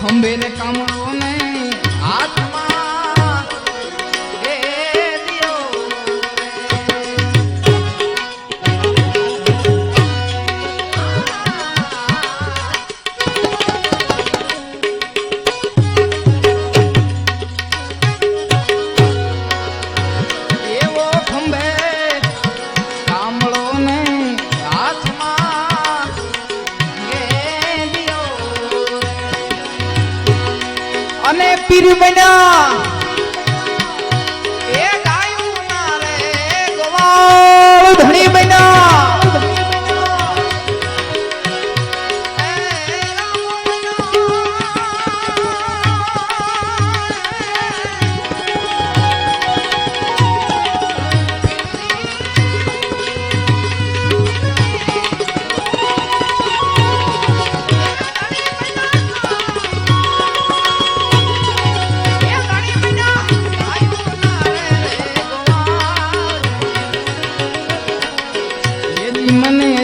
ખંભેને કામળોને અને પીર બન્યા. ಮನೆಯ